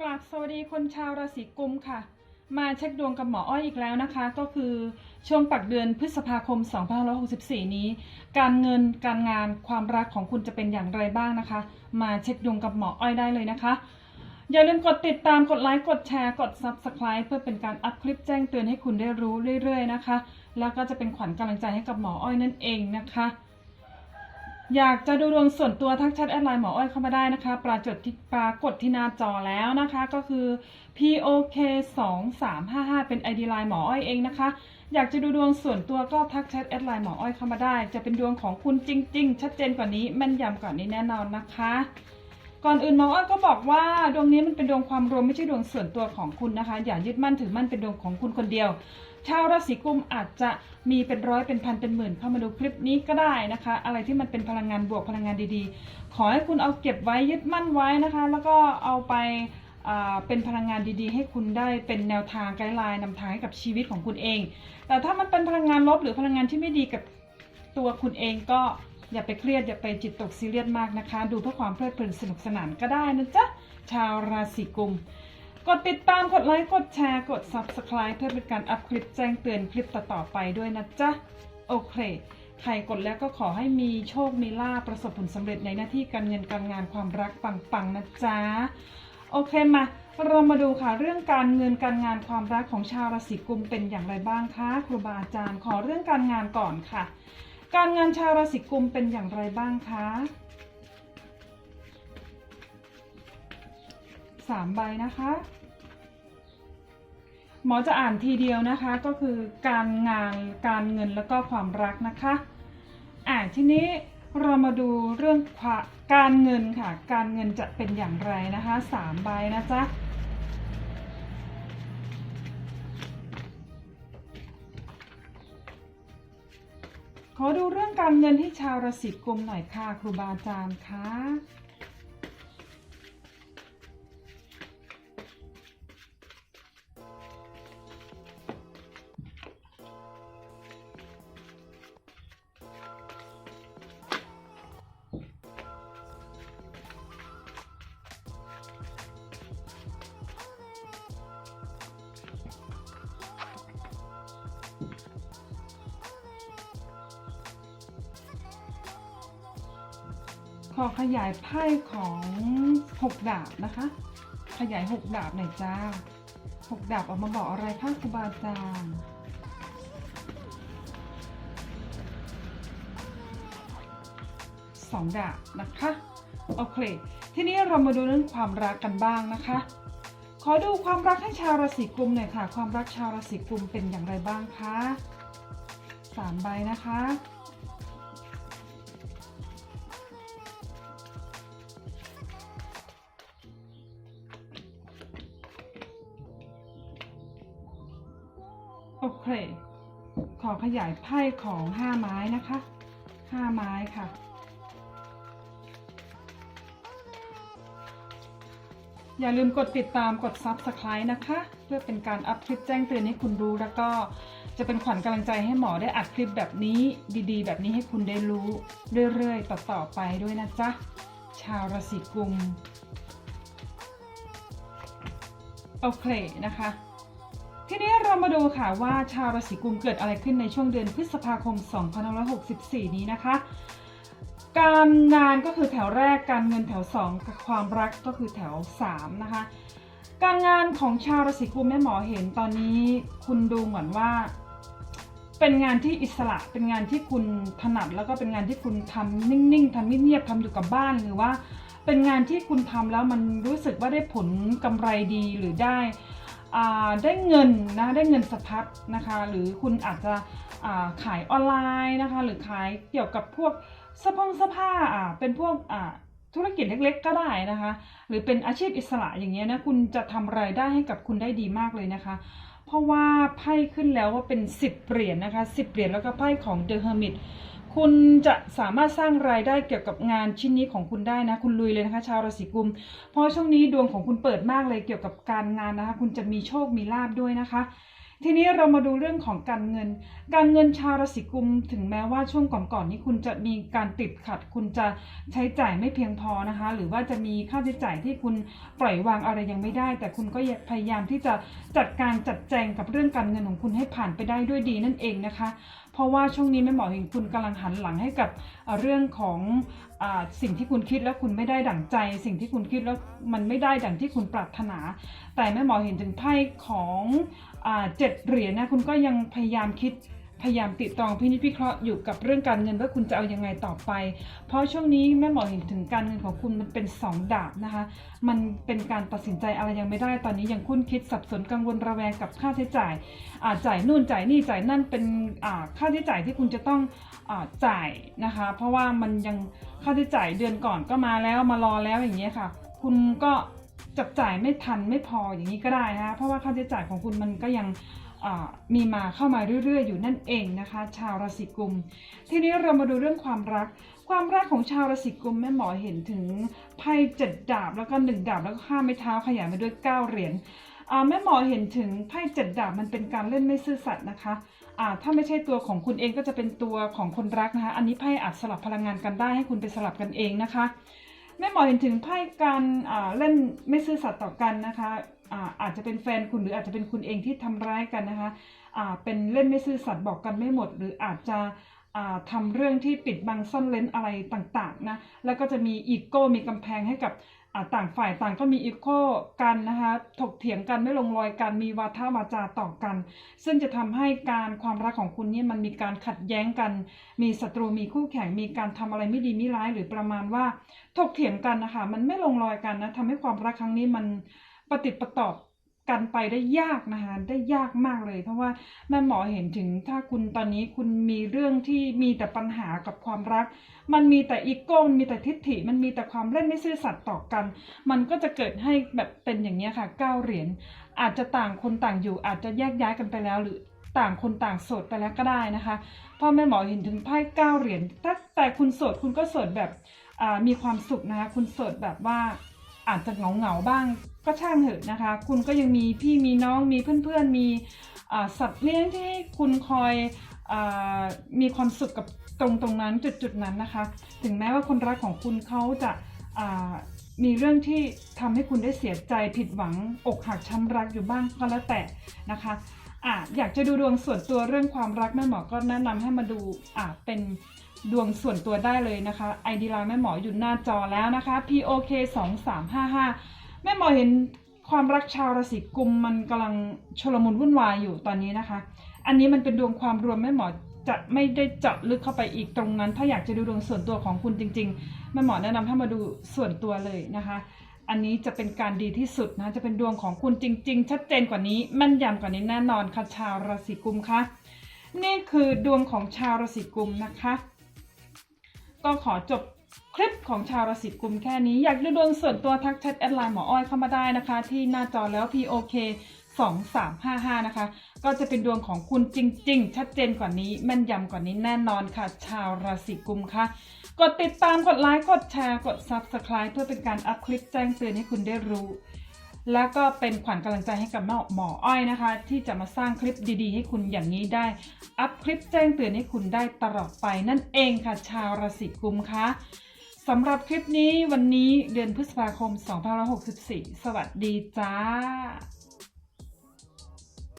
กราบสวัสดีคนชาวราศีกุมค่ะ มาเช็คดวงกับหมออ้อยอีกแล้วนะคะ ก็คือช่วงปักเดือนพฤษภาคม 2564 นี้ การเงินการงานความรักของคุณจะเป็นอย่างไรบ้างนะคะ มาเช็คดวงกับหมออ้อยได้เลยนะคะ อย่าลืมกดติดตามกดไลค์กดแชร์กด Subscribe เพื่อเป็นการอัพคลิปแจ้งเตือนให้คุณได้รู้เรื่อยๆนะคะ แล้วก็จะเป็นขวัญกำลังใจให้กับหมออ้อยนั่นเองนะคะ อยากจะดูดวงส่วนตัวทักแชทแอดไลน์หมออ้อยเข้ามาได้นะคะ ปรากฏที่ปรากฏที่หน้าจอแล้วนะคะ ก็คือ POK 2 3 5 5เป็น ID ไลน์หมออ้อยเองนะคะ อยากจะดูดวงส่วนตัวก็ทักแชทแอดไลน์หมออ้อยเข้ามาได้ จะเป็นดวงของคุณจริง ๆ ชัดเจนกว่านี้แม่นยำกว่านี้แน่นอนนะคะ ก่อนอื่นหมออ้อยก็บอกว่าดวงนี้มันเป็นดวงความรวมไม่ใช่ดวงส่วนตัวของคุณนะคะ อย่ายึดมั่นถือมั่นเป็นดวงของคุณคนเดียว ชาวราศีกุมอาจจะมีเป็นร้อยเป็นพันเป็นหมื่นเข้ามาดูคลิปนี้ก็ได้นะคะ อะไรที่มันเป็นพลังงานบวกพลังงานดีๆ ขอให้คุณเอาเก็บไว้ยึดมั่นไว้นะคะ แล้วก็เอาไปเป็นพลังงานดีๆ ให้คุณได้เป็นแนวทางไกด์ไลน์นำทางให้กับชีวิตของคุณเอง แต่ถ้ามันเป็นพลังงานลบหรือพลังงานที่ไม่ดีกับตัวคุณเองก็ อย่าไปเครียดอย่าไปจิตตกซีเรียสมากนะคะ ดูเพื่อความเพลิดเพลินสนุกสนานก็ได้นะจ๊ะ ชาวราศีกุม กดติดตามกดไลค์กดแชร์กด Subscribe เพื่อเป็นการอัพคลิปแจ้งเตือนคลิปต่อๆไปด้วยนะจ๊ะ โอเค ใครกดแล้วก็ขอให้มีโชคมีลาภประสบผลสำเร็จในหน้าที่การเงินการงานความรักปังๆนะจ๊ะ โอเคมาเรามาดูค่ะเรื่องการเงินการงานความรักของชาวราศีกุมเป็นอย่างไรบ้างคะครูบาอาจารย์ขอเรื่องการงานก่อนค่ะ การงานชาวราศีกุมเป็นอย่างไรบ้างคะสามใบนะคะ หมอจะอ่านทีเดียวนะคะก็คือการงานการเงินแล้วก็ความรักนะคะอ่าทีนี้เรามาดูเรื่องการเงินค่ะ การเงินจะเป็นอย่างไรนะคะสามใบนะจ๊ะ ขอดูเรื่องการเงินที่ชาวราศีกุมหน่อยค่ะ ครูบาอาจารย์คะ ขอขยายไพ่ของหกดาบนะคะ ขยายหกดาบหน่อยจ้าหกดาบออกมาบอกอะไรคะครูบาอาจารย์สองดาบนะคะ โอเค ทีนี้เรามาดูเรื่องความรักกันบ้างนะคะ ขอดูความรักให้ชาวราศีกุมหน่อยค่ะ ความรักชาวราศีกุมเป็นอย่างไรบ้างคะสามใบนะคะ โอเค ขอขยายไพ่ของห้าไม้นะคะห้าไม้ค่ะ อย่าลืมกดติดตามกด Subscribe นะคะ เพื่อเป็นการอัพคลิปแจ้งเตือนให้คุณรู้แล้วก็จะเป็นขวัญกำลังใจให้หมอได้อัดคลิปแบบนี้ดีๆ แบบนี้ให้คุณได้รู้เรื่อยๆ ต่อๆไปด้วยนะจ๊ะ ชาวราศีกุม โอเคนะคะ ทีนี้เรามาดูค่ะว่าชาวราศีกุมเกิดอะไรขึ้นในช่วงเดือนพฤษภาคม 2564 นี้นะคะ การงานก็คือแถวแรกการเงินแถว 2 กับความรักก็คือแถว 3 นะคะ การงานของชาวราศีกุมแม่หมอเห็นตอนนี้คุณดูเหมือนว่า เป็นงานที่อิสระเป็นงานที่คุณถนัดแล้วก็เป็นงานที่คุณทำนิ่งๆทำเงียบๆทำอยู่กับบ้านหรือว่า เป็นงานที่คุณทำแล้วมันรู้สึกว่าได้ผลกำไรดีหรือได้ ได้เงินนะได้เงินสะพัดนะคะ หรือคุณอาจจะาขายออนไลน์นะคะ หรือขายเกี่ยวกับพวกเสื้อผงเสื้อผ้าอ่าเป็นพวกอ่าธุรกิจเล็กๆ ก็ได้นะคะ หรือเป็นอาชีพอิสระอย่างเงี้ยนะคุณจะทำรายได้ให้กับคุณได้ดีมากเลยนะคะ เพราะว่าไพ่ขึ้นแล้วว่าเป็น 10เหรียญนะคะ10เหรียญแล้วก็ไพ่ของ The Hermit คุณจะสามารถสร้างรายได้เกี่ยวกับงานชิ้นนี้ของคุณได้นะ คุณลุยเลยนะคะ ชาวราศีกุม เพราะช่วงนี้ดวงของคุณเปิดมากเลยเกี่ยวกับการงานนะคะ คุณจะมีโชคมีลาบด้วยนะคะ ทีนี้เรามาดูเรื่องของการเงิน การเงินชาวราศีกุม ถึงแม้ว่าช่วงก่อนๆนี้คุณจะมีการติดขัด คุณจะใช้จ่ายไม่เพียงพอนะคะ หรือว่าจะมีค่าใช้จ่ายที่คุณปล่อยวางอะไรยังไม่ได้ แต่คุณก็พยายามที่จะจัดการจัดแจงกับเรื่องการเงินของคุณให้ผ่านไปได้ด้วยดีนั่นเองนะคะ ราะว่าช่วงนี้แม่หมอเห็นคุณกำลังหันหลังให้กับเรื่องของอสิ่งที่คุณคิดแล้วคุณไม่ได้ดั่งใจ สิ่งที่คุณคิดแล้วมันไม่ได้ดั่งที่คุณปรารถนา แต่แม่หมอเห็นถึงไพ่ของอเจ็ดเหรียญนะคุณก็ยังพยายามคิด พยายามติดตรองพินิจพิเคราะห์อยู่กับเรื่องการเงินว่าคุณจะเอายังไงต่อไป เพราะช่วงนี้แม่หมอเห็นถึงการเงินของคุณมันเป็นสองดาบนะคะ มันเป็นการตัดสินใจอะไรยังไม่ได้ตอนนี้ยังคุ้นคิดสับสนกังวลระแวงกับค่าใช้จ่ายอาจ่ายนู่นจ่ายนี่จ่ายนั่นเป็นค่าใช้จ่ายที่คุณจะต้องอจ่ายนะคะ เพราะว่ามันยังค่าใช้จ่ายเดือนก่อนก็มาแล้วมารอแล้วอย่างเงี้ยค่ะ คุณก็จับจ่ายไม่ทันไม่พออย่างนี้ก็ได้นะคะเพราะว่าค่าใช้จ่ายของคุณมันก็ยัง มีมาเข้ามาเรื่อยๆ อยู่นั่นเองนะคะ ชาวราศีกุม ทีนี้เรามาดูเรื่องความรัก ความรักของชาวราศีกุมแม่หมอเห็นถึงไพ่เจ็ดดาบแล้วก็หนึ่งดาบแล้วก็ห้าไม้เท้าขยายมาด้วยเก้าเหรียญแม่หมอเห็นถึงไพ่เจ็ดดาบมันเป็นการเล่นไม่ซื่อสัตย์นะคะถ้าไม่ใช่ตัวของคุณเองก็จะเป็นตัวของคนรักนะคะ อันนี้ไพ่อาจสลับพลังงานกันได้ให้คุณไปสลับกันเองนะคะแม่หมอเห็นถึงไพ่การเล่นไม่ซื่อสัตย์ต่อกันนะคะ อาจจะเป็นแฟนคุณหรืออาจจะเป็นคุณเองที่ทำร้ายกันนะคะอ่าเป็นเล่นไม่ซื่อสัตย์บอกกันไม่หมด หรืออาจจะอ่าทำเรื่องที่ปิดบังซ่อนเล้นอะไรต่างๆนะแล้วก็จะมีอีโก้มีกำแพงให้กับต่างฝ่ายต่างก็มีอีโก้กันนะคะถกเถียงกันไม่ลงรอยกันมีวาทวาจาต่อกัน ซึ่งจะทำให้การความรักของคุณนี่มันมีการขัดแย้งกัน มีศัตรูมีคู่แข่งมีการทำอะไรไม่ดีไม่ร้ายหรือประมาณว่าถกเถียงกันนะคะมันไม่ลงรอยกันนะทำให้ความรักครั้งนี้มัน ประติดปต่อกันไปได้ยากนะคะได้ยากมากเลย เพราะว่าแม่หมอเห็นถึงถ้าคุณตอนนี้คุณมีเรื่องที่มีแต่ปัญหากับความรัก มันมีแต่อีโก้มันมีแต่ทิฏฐิ มันมีแต่ความเล่นไม่ซื่อสัตย์ต่อกัน มันก็จะเกิดให้แบบเป็นอย่างนี้ค่ะเก้าเหรียญอาจจะต่างคนต่างอยู่ อาจจะแยกย้ายกันไปแล้วหรือต่างคนต่างโสดไปแล้วก็ได้นะคะเพราะแม่หมอเห็นถึงไพ่เก้าเหรียญถ้าแต่คุณโสดคุณก็โสดแบบมีความสุขนะคะคุณโสดแบบว่าอาจจะเหงาเหงาบ้าง ก็ช่างเถอะนะคะ คุณก็ยังมีพี่มีน้องมีเพื่อนๆมีอ่าสัตว์เลี้ยงที่ให้คุณคอยอมีความสุขกับตรงตรงนั้นจุดจุดๆนั้นนะคะ ถึงแม้ว่าคนรักของคุณเขาจะามีเรื่องที่ทำให้คุณได้เสียใจผิดหวังอกหักช้ำรักอยู่บ้างก็แล้วแต่นะคะอะอยากจะดูดวงส่วนตัวเรื่องความรักแม่หมอก็แนะนำให้มาดูอะเป็นดวงส่วนตัวได้เลยนะคะ ID ไลน์แม่หมออยู่หน้าจอแล้วนะคะ POK 2 3 5 5 แม่หมอเห็นความรักชาวราศีกุมมันกำลังชลมุนวุ่นวายอยู่ตอนนี้นะคะ อันนี้มันเป็นดวงความรวมแม่หมอจะไม่ได้เจาะลึกเข้าไปอีกตรงนั้น ถ้าอยากจะดูดวงส่วนตัวของคุณจริงๆแม่หมอแนะนำให้มาดูส่วนตัวเลยนะคะ อันนี้จะเป็นการดีที่สุดนะจะเป็นดวงของคุณจริง ๆ ชัดเจนกว่านี้แม่นยำกว่านี้แน่นอนค่ะชาวราศีกุมคะนี่คือดวงของชาวราศีกุมนะคะ ก็ขอจบ คลิปของชาวราศีกุมแค่นี้ อยากดูดวงส่วนตัวทักแชทแอดไลน์หมออ้อยเข้ามาได้นะคะ ที่หน้าจอแล้ว POK 2355 นะคะ ก็จะเป็นดวงของคุณจริง ๆ ชัดเจนกว่านี้ แม่นยำกว่านี้แน่นอนค่ะ ชาวราศีกุมค่ะ กดติดตามกดไลค์กดแชร์กด Subscribe เพื่อเป็นการอัพคลิปแจ้งเตือนให้คุณได้รู้ แล้วก็เป็นขวัญกำลังใจให้กับหมอหมออ้อยนะคะ ที่จะมาสร้างคลิปดีๆ ให้คุณอย่างนี้ได้ อัพคลิปแจ้งเตือนให้คุณได้ตลอดไปนั่นเองค่ะ ชาวราศีกุมคะสำหรับคลิปนี้วันนี้เดือนพฤษภาคม 2564 สวัสดีจ้า